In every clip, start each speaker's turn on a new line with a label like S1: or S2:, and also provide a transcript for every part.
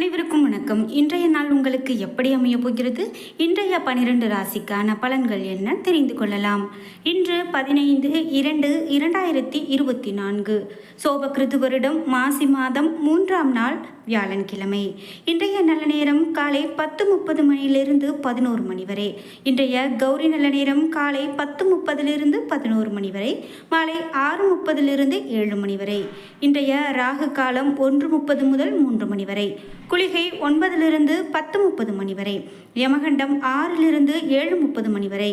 S1: அனைவருக்கும் வணக்கம். இன்றைய நாள் உங்களுக்கு எப்படி அமைய போகிறது? இன்றைய பனிரெண்டு ராசிக்கான பலன்கள் என்ன தெரிந்து கொள்ளலாம். இன்று பதினைந்து இரண்டு இரண்டாயிரத்தி இருபத்தி நான்கு. சோபகிருது வருடம் மாசி மாதம் மூன்றாம் நாள் வியாழன்கிழமை. இன்றைய நல்ல நேரம் காலை பத்து முப்பது மணியிலிருந்து பதினோரு மணி வரை. இன்றைய கௌரி நல்ல நேரம் காலை பத்து முப்பதிலிருந்து பதினோரு மணி வரை. மாலை ஆறு முப்பதிலிருந்து ஏழு மணி வரை. இன்றைய ராகு காலம் ஒன்று முப்பது முதல் மூன்று மணி வரை. குளிகை ஒன்பதிலிருந்து பத்து முப்பது மணி வரை யமகண்டம் ஆறிலிருந்து ஏழு முப்பது மணி வரை.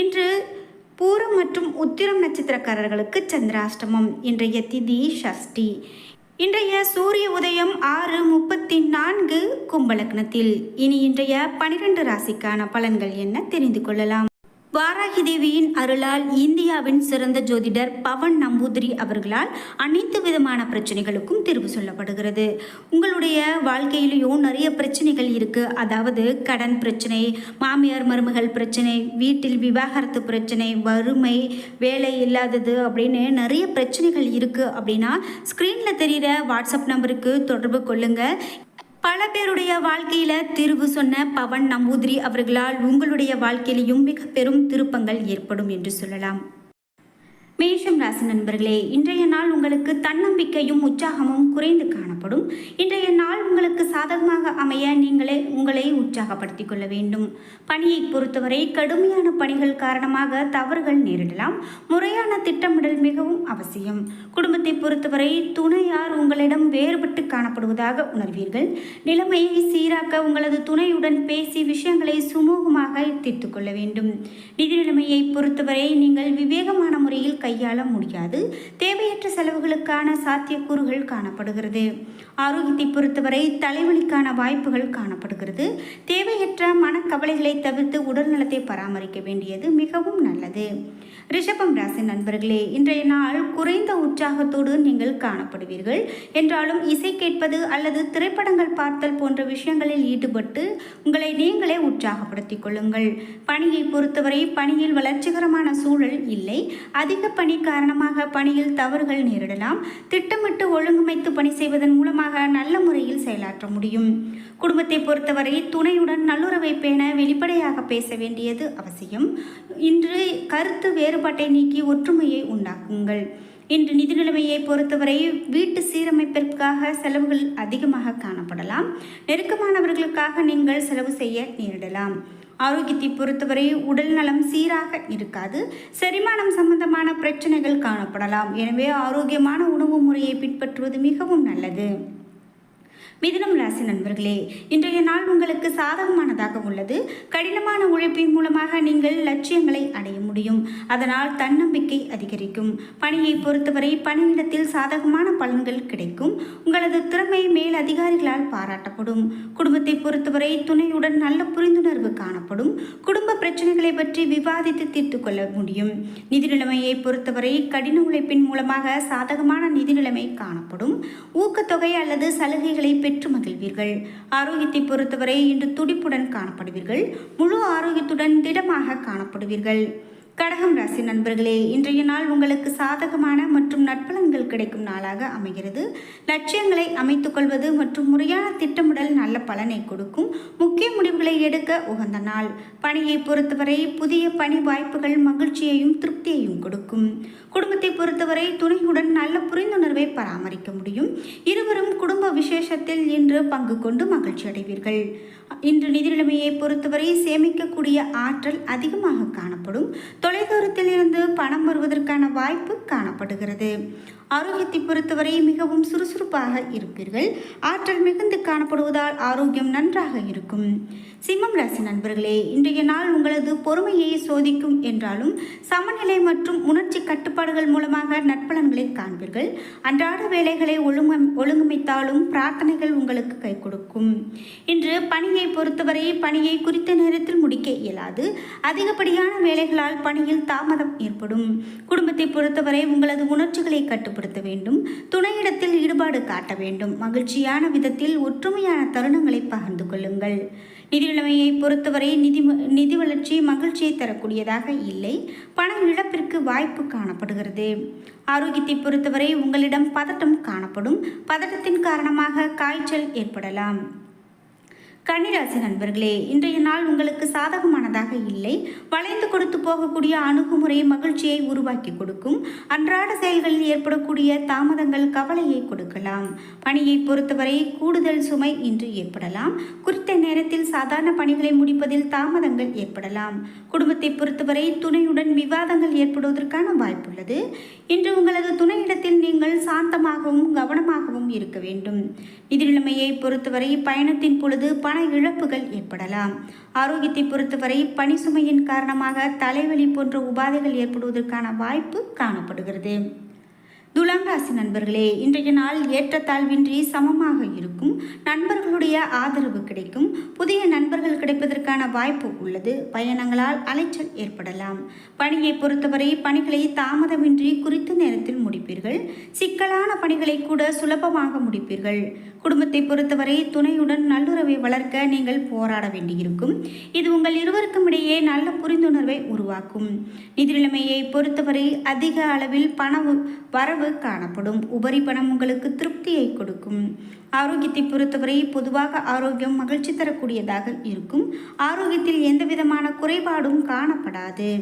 S1: இன்று பூரம் மற்றும் உத்திரம் நட்சத்திரக்காரர்களுக்கு சந்திராஷ்டமம் இன்றைய திதி ஷஷ்டி. இன்றைய சூரிய உதயம் ஆறு முப்பத்தி நான்கு கும்பலக்னத்தில். இனி இன்றைய பனிரெண்டு ராசிக்கான பலன்கள் என்ன தெரிந்து கொள்ளலாம்? வாராகி தேவியின் அருளால் இந்தியாவின் சிறந்த ஜோதிடர் பவன் நம்பூதிரி அவர்களால் அனைத்து விதமான பிரச்சனைகளுக்கும் தீர்வு சொல்லப்படுகிறது. உங்களுடைய வாழ்க்கையிலையும் நிறைய பிரச்சனைகள் இருக்குது அதாவது கடன் பிரச்சனை மாமியார் மருமகள் பிரச்சனை வீட்டில் விவாகரத்து பிரச்சனை வறுமை வேலை இல்லாதது அப்படின்னு நிறைய பிரச்சனைகள் இருக்குது அப்படின்னா ஸ்க்ரீனில் தெரிகிற வாட்ஸ்அப் நம்பருக்கு தொடர்பு கொள்ளுங்கள் பல பேருடைய வாழ்க்கையில தீர்வு சொன்ன பவன் நம்பூதிரி அவர்களால் உங்களுடைய வாழ்க்கையிலையும் மிக பெரும் திருப்பங்கள் ஏற்படும் என்று சொல்லலாம். மேஷம் ராசி நண்பர்களே இன்றைய நாள் உங்களுக்கு தன்னம்பிக்கையும் உற்சாகமும் குறைந்து காணப்படும். இன்றைய நாள் உங்களுக்கு சாதகமாக அமைய நீங்களே உங்களை உற்சாகப்படுத்திக் கொள்ள வேண்டும். பணியை பொறுத்தவரை கடுமையான பணிகள் காரணமாக தவறுகள் நேரிடலாம். முறையான திட்டமிடல் மிகவும் அவசியம். குடும்பத்தை பொறுத்தவரை துணையார் உங்களிடம் வேறுபட்டு காணப்படுவதாக உணர்வீர்கள். நிலைமையை சீராக்க உங்களது துணையுடன் பேசி விஷயங்களை சுமூகமாக தீர்த்து கொள்ள வேண்டும். நிதி நிலைமையை பொறுத்தவரை நீங்கள் விவேகமான கையாள முடியாது. தேவையற்ற செலவுகளுக்கான சாத்தியக்கூறுகள் காணப்படுகிறது. ஆரோக்கியத்தை பொறுத்தவரை தலைவலிக்கான வாய்ப்புகள் காணப்படுகிறது. தேவையற்ற மனக்கவலைகளை தவிர்த்து உடல் நலத்தை பராமரிக்க வேண்டியது மிகவும் நல்லது. ரிஷபம் ராசி நண்பர்களே இன்றைய நாள் குறைந்த உற்சாகத்தோடு நீங்கள் காணப்படுவீர்கள். என்றாலும் இசை கேட்பது அல்லது திரைப்படங்கள் பார்த்தல் போன்ற விஷயங்களில் ஈடுபட்டு உங்களை நீங்களே உற்சாகப்படுத்திக் கொள்ளுங்கள். பணியை பொறுத்தவரை பணியில் வளர்ச்சிகரமான சூழல் இல்லை. அதிக பணி காரணமாக பணியில் தவறுகள் நேரிடலாம். திட்டமிட்டு ஒழுங்கமைத்து பணி செய்வதன் மூலமாக நல்ல முறையில் செயலாற்ற முடியும். குடும்பத்தை பொறுத்தவரை துணையுடன் நல்லுறவை பேண வெளிப்படையாக பேச வேண்டியது அவசியம். இன்று கருத்து வேறுபாட்டை நீக்கி ஒற்றுமையை உண்டாக்குங்கள். இன்று நிதி நிலைமையை பொறுத்தவரை வீட்டு சீரமைப்பிற்காக செலவுகள் அதிகமாக காணப்படலாம். நெருக்கமானவர்களுக்காக நீங்கள் செலவு செய்ய நேரிடலாம். ஆரோக்கியத்தை பொறுத்தவரை உடல் நலம் சீராக இருக்காது. செரிமானம் சம்பந்தமான பிரச்சனைகள் காணப்படலாம். எனவே ஆரோக்கியமான உணவு முறையை பின்பற்றுவது மிகவும் நல்லது. மிதினம் ராசி நண்பர்களே இன்றைய நாள் உங்களுக்கு சாதகமானதாக உள்ளது. கடினமான உழைப்பின் மூலமாக நீங்கள் லட்சியங்களை அடைய முடியும். அதனால் தன்னம்பிக்கை அதிகரிக்கும். பணியை பொறுத்தவரை பணியிடத்தில் சாதகமான பலன்கள் கிடைக்கும். உங்களது திறமை மேல் அதிகாரிகளால் பாராட்டப்படும். குடும்பத்தை பொறுத்தவரை துணையுடன் நல்ல புரிந்துணர்வு காணப்படும். குடும்ப பிரச்சனைகளை பற்றி விவாதித்து தீர்த்து கொள்ள முடியும். நிதி நிலைமையை பொறுத்தவரை கடின உழைப்பின் மூலமாக சாதகமான நிதி நிலைமை காணப்படும். ஊக்கத்தொகை அல்லது சலுகைகளை பெற்று மகிழ்வீர்கள் ஆரோக்கியத்தை பொறுத்தவரை இன்று துடிப்புடன் காணப்படுவீர்கள். முழு ஆரோக்கியத்துடன் திடமாக காணப்படுவீர்கள். கடகம் ராசி நண்பர்களே இன்றைய நாள் உங்களுக்கு சாதகமான மற்றும் நற்பலன்கள் கிடைக்கும் நாளாக அமைகிறது. லட்சியங்களை அமைத்துக் கொள்வது மற்றும் முறையான திட்டமிடல் நல்ல பலனை கொடுக்கும். எடுக்க உகந்த நாள். பணியை பொறுத்தவரை புதிய பணி வாய்ப்புகள் மகிழ்ச்சியையும் திருப்தியையும் கொடுக்கும். குடும்பத்தை பொறுத்தவரை துணையுடன் நல்ல புரிந்துணர்வை பராமரிக்க முடியும். இருவரும் குடும்ப விசேஷத்தில் இன்று பங்கு கொண்டு மகிழ்ச்சி அடைவீர்கள். இன்று நிதி நிலைமையை பொறுத்தவரை சேமிக்கக்கூடிய ஆற்றல் அதிகமாக காணப்படும். தொலைதூரத்தில் இருந்து பணம் வருவதற்கான வாய்ப்பு காணப்படுகிறது. ஆரோக்கியத்தை பொறுத்தவரை மிகவும் சுறுசுறுப்பாக இருப்பீர்கள். ஆற்றல் மிகுந்து காணப்படுவதால் ஆரோக்கியம் நன்றாக இருக்கும். சிம்மம் ராசி நண்பர்களே இன்றைய நாள் உங்களது பொறுமையை சோதிக்கும் என்றாலும் சமநிலை மற்றும் உணர்ச்சி கட்டுப்பாடுகள் மூலமாக நற்பலன்களை காண்பீர்கள். அன்றாட வேலைகளை ஒழுங்க ஒழுங்கமைத்தாலும் பிரார்த்தனைகள் உங்களுக்கு கை கொடுக்கும். இன்று பணியை பொறுத்தவரை பணியை குறித்த நேரத்தில் முடிக்க இயலாது. அதிகப்படியான வேலைகளால் பணியில் தாமதம் ஏற்படும். குடும்பத்தை பொறுத்தவரை உங்களது உணர்ச்சிகளை ஏற்படுத்த வேண்டும். துணையிடத்தில் ஈடுபாடு காட்ட வேண்டும். மகிழ்ச்சியான விதத்தில் ஒற்றுமையான தருணங்களை பகிர்ந்து கொள்ளுங்கள். நிதிநிலைமையை பொறுத்தவரை நிதி நிதி வளர்ச்சி மகிழ்ச்சியை தரக்கூடியதாக இல்லை. பணம் இழப்பிற்கு வாய்ப்பு காணப்படுகிறது. ஆரோக்கியத்தை பொறுத்தவரை உங்களிடம் பதட்டம் காணப்படும். பதட்டத்தின் காரணமாக காய்ச்சல் ஏற்படலாம். கன்னிராசி நண்பர்களே இன்றைய நாள் உங்களுக்கு சாதகமானதாக இல்லை. வளைந்து கொடுத்து போகக்கூடிய அணுகுமுறை மகிழ்ச்சியை உருவாக்கி கொடுக்கும். அன்றாட செயல்களில் ஏற்படக்கூடிய தாமதங்கள் கவலையை கொடுக்கலாம். பணியை பொறுத்தவரை கூடுதல் சுமை இன்று ஏற்படலாம். குறித்த நேரத்தில் சாதாரண பணிகளை முடிப்பதில் தாமதங்கள் ஏற்படலாம். குடும்பத்தை பொறுத்தவரை துணையுடன் விவாதங்கள் ஏற்படுவதற்கான வாய்ப்புள்ளது. இன்று உங்களது துணையிடத்தில் நீங்கள் சாந்தமாகவும் கவனமாகவும் இருக்க வேண்டும். நிதி நிலைமையை பொறுத்தவரை பயணத்தின் பொழுது பண இழப்புகள் ஏற்படலாம். ஆரோக்கியத்தை பொறுத்தவரை பணி சுமையின் காரணமாக தலைவலி போன்ற உபாதைகள் ஏற்படுவதற்கான வாய்ப்பு காணப்படுகிறது. துலாம் ராசி நண்பர்களே இன்றைய நாள் ஏற்றத்தாழ்வின்றி சமமாக இருக்கும். நண்பர்களுடைய ஆதரவு கிடைக்கும். புதிய நண்பர்கள் கிடைப்பதற்கான வாய்ப்பு உள்ளது. பயணங்களால் அலைச்சல் ஏற்படலாம். பணியை பொறுத்தவரை பணிகளை தாமதமின்றி குறித்த நேரத்தில் முடிப்பீர்கள். சிக்கலான பணிகளை கூட சுலபமாக முடிப்பீர்கள். குடும்பத்தை பொறுத்தவரை துணையுடன் நல்லுறவை வளர்க்க நீங்கள் போராட வேண்டியிருக்கும். இது உங்கள் இருவருக்கும் இடையே நல்ல புரிந்துணர்வை உருவாக்கும். நிதிநிலைமையை பொறுத்தவரை அதிக அளவில் பண வரவு காணப்படும். உபரி பணம் உங்களுக்கு திருப்தியை கொடுக்கும். ஆரோக்கியத்தை பொறுத்தவரை பொதுவாக ஆரோக்கியம் மகிழ்ச்சி தரக்கூடியதாக இருக்கும். ஆரோக்கியத்தில் எந்த விதமான குறைபாடும் காணப்படாது.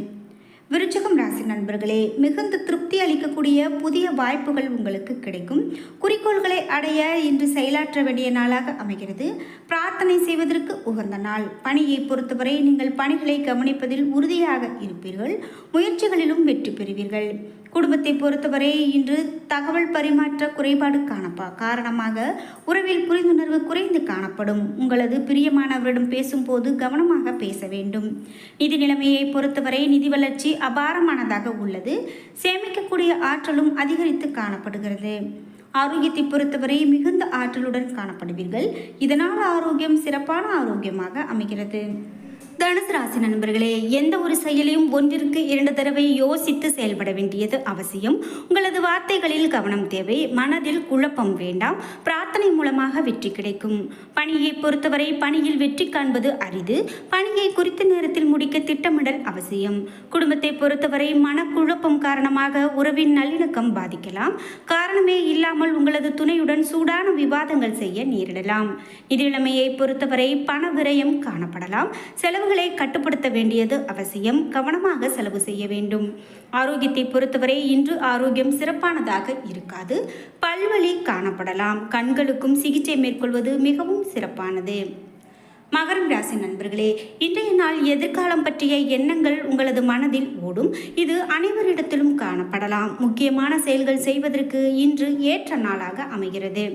S1: விருச்சகம் ராசி நண்பர்களே மிகுந்த திருப்தி அளிக்கக்கூடிய புதிய வாய்ப்புகள் உங்களுக்கு கிடைக்கும். குறிக்கோள்களை அடைய இன்று செயலாற்ற வேண்டிய நாளாக அமைகிறது. பிரார்த்தனை செய்வதற்கு உகந்த நாள். பணியை பொறுத்தவரை நீங்கள் பணிகளை கவனிப்பதில் உறுதியாக இருப்பீர்கள். முயற்சிகளிலும் வெற்றி பெறுவீர்கள். குடும்பத்தை பொறுத்தவரை இன்று தகவல் பரிமாற்ற குறைபாடு காணப்பா காரணமாக உறவில் புரிந்துணர்வு குறைந்து காணப்படும். உங்களது பிரியமானவரிடம் பேசும்போது கவனமாக பேச வேண்டும். நிதி நிலைமையை பொறுத்தவரை நிதி வளர்ச்சி அபாரமானதாக உள்ளது. சேமிக்கக்கூடிய ஆற்றலும் அதிகரித்து காணப்படுகிறது. ஆரோக்கியத்தை பொறுத்தவரை மிகுந்த ஆற்றலுடன் காணப்படுவீர்கள். இதனால் ஆரோக்கியம் சிறப்பான ஆரோக்கியமாக அமைகிறது. தனுசு ராசி நண்பர்களே எந்த ஒரு செயலையும் ஒன்றிற்கு இரண்டு தடவை யோசித்து செயல்பட வேண்டியது அவசியம். உங்களது வார்த்தைகளில் கவனம் தேவை மனதில் குழப்பம் வேண்டாம் பிரார்த்தனை மூலமாக வெற்றி கிடைக்கும். பணியை பொறுத்தவரை பணியில் வெற்றி காண்பது அரிது பணியை குறித்த நேரத்தில் முடிக்க திட்டமிடல் அவசியம். குடும்பத்தை பொறுத்தவரை மனக்குழப்பம் காரணமாக உறவின் நல்லிணக்கம் பாதிக்கலாம். காரணமே இல்லாமல் உங்களது துணையுடன் சூடான விவாதங்கள் செய்ய நேரிடலாம். நிதிநிலைமையை பொறுத்தவரை பண விரயம் காணப்படலாம். செலவு செலவுகளை கட்டுப்படுத்த வேண்டியது அவசியம். கவனமாக செலவு செய்ய வேண்டும். ஆரோக்கியத்தை பொறுத்தவரை இன்று ஆரோக்கியம் சிறப்பானதாக இருக்காது. பல்வழி காணப்படலாம். கண்களுக்கும் சிகிச்சை மேற்கொள்வது மிகவும் சிறப்பானது. மகரம் ராசி நண்பர்களே இன்றைய நாள் எதிர்காலம் பற்றிய எண்ணங்கள் உங்களது மனதில் ஓடும். இது அனைவரிடத்திலும் காணப்படலாம். முக்கியமான செயல்கள் செய்வதற்கு இன்று ஏற்ற நாளாக அமைகிறது.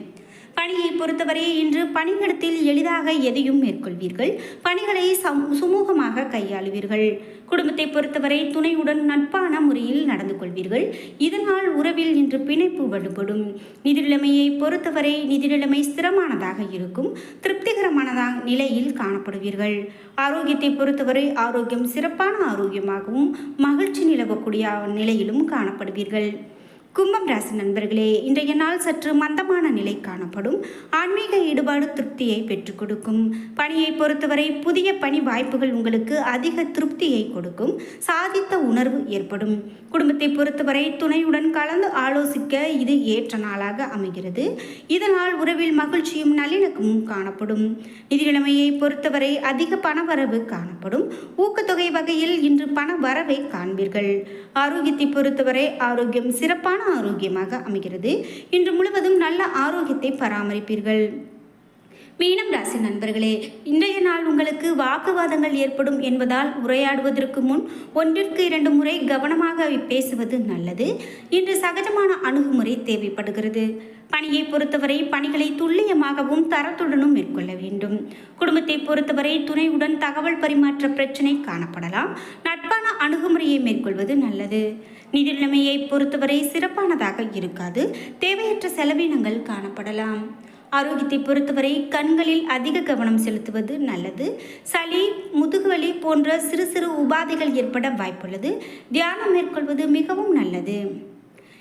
S1: பணியை பொறுத்தவரை இன்று பணியிடத்தில் எளிதாக எதையும் மேற்கொள்வீர்கள். பணிகளை சுமூகமாக கையாளுவீர்கள். குடும்பத்தை பொறுத்தவரை துணையுடன் நட்பான முறையில் நடந்து கொள்வீர்கள். இதனால் உறவில் இன்று பிணைப்பு வலுப்படும். நிதி நிலைமையை பொறுத்தவரை நிதிநிலைமை ஸ்திரமானதாக இருக்கும். திருப்திகரமானதாக நிலையில் காணப்படுவீர்கள். ஆரோக்கியத்தை பொறுத்தவரை ஆரோக்கியம் சிறப்பான ஆரோக்கியமாகவும் மகிழ்ச்சி நிலவக்கூடிய நிலையிலும் காணப்படுவீர்கள். கும்பம் ராசி நண்பர்களே இன்றைய நாள் சற்று மந்தமான நிலை காணப்படும். ஆன்மீக ஈடுபாடு திருப்தியை பெற்றுக் கொடுக்கும். பணியை பொறுத்தவரை புதிய பணி வாய்ப்புகள் உங்களுக்கு அதிக திருப்தியை கொடுக்கும். சாதித்த உணர்வு ஏற்படும். குடும்பத்தை பொறுத்தவரை துணையுடன் கலந்து ஆலோசிக்க இது ஏற்ற நாளாக அமைகிறது. இதனால் உறவில் மகிழ்ச்சியும் நல்லிணக்கமும் காணப்படும். நிதிநிலைமையை பொறுத்தவரை அதிக பணவரவு காணப்படும். ஊக்கத்தொகை வகையில் இன்று பண வரவை காண்பீர்கள். ஆரோக்கியத்தை பொறுத்தவரை ஆரோக்கியம் சிறப்பான ஆரோக்கியமாக அமைகிறது. இன்று முழுவதும் நல்ல ஆரோக்கியத்தை பராமரிப்பீர்கள். மீனம் ராசி நண்பர்களே இன்றைய நாள் உங்களுக்கு வாக்குவாதங்கள் ஏற்படும் என்பதால் உரையாடுவதற்கு முன் ஒன்றிற்கு இரண்டு முறை கவனமாக பேசுவது நல்லது. இன்று சகஜமான அணுகுமுறை தேவைப்படுகிறது. பணியை பொறுத்தவரை பணிகளை துல்லியமாகவும் தரத்துடனும் மேற்கொள்ள வேண்டும். குடும்பத்தை பொறுத்தவரை துணையுடன் தகவல் பரிமாற்ற பிரச்சனை காணப்படலாம். நட்பான அணுகுமுறையை மேற்கொள்வது நல்லது. நிதி நிலைமையை பொறுத்தவரை சிறப்பானதாக இருக்காது. தேவையற்ற செலவினங்கள் காணப்படலாம். ஆரோக்கியத்தை பொறுத்தவரை கண்களில் அதிக கவனம் செலுத்துவது நல்லது. சளி முதுகுவலி போன்ற சிறு சிறு உபாதைகள் ஏற்பட வாய்ப்புள்ளது. தியானம் மேற்கொள்வது மிகவும் நல்லது.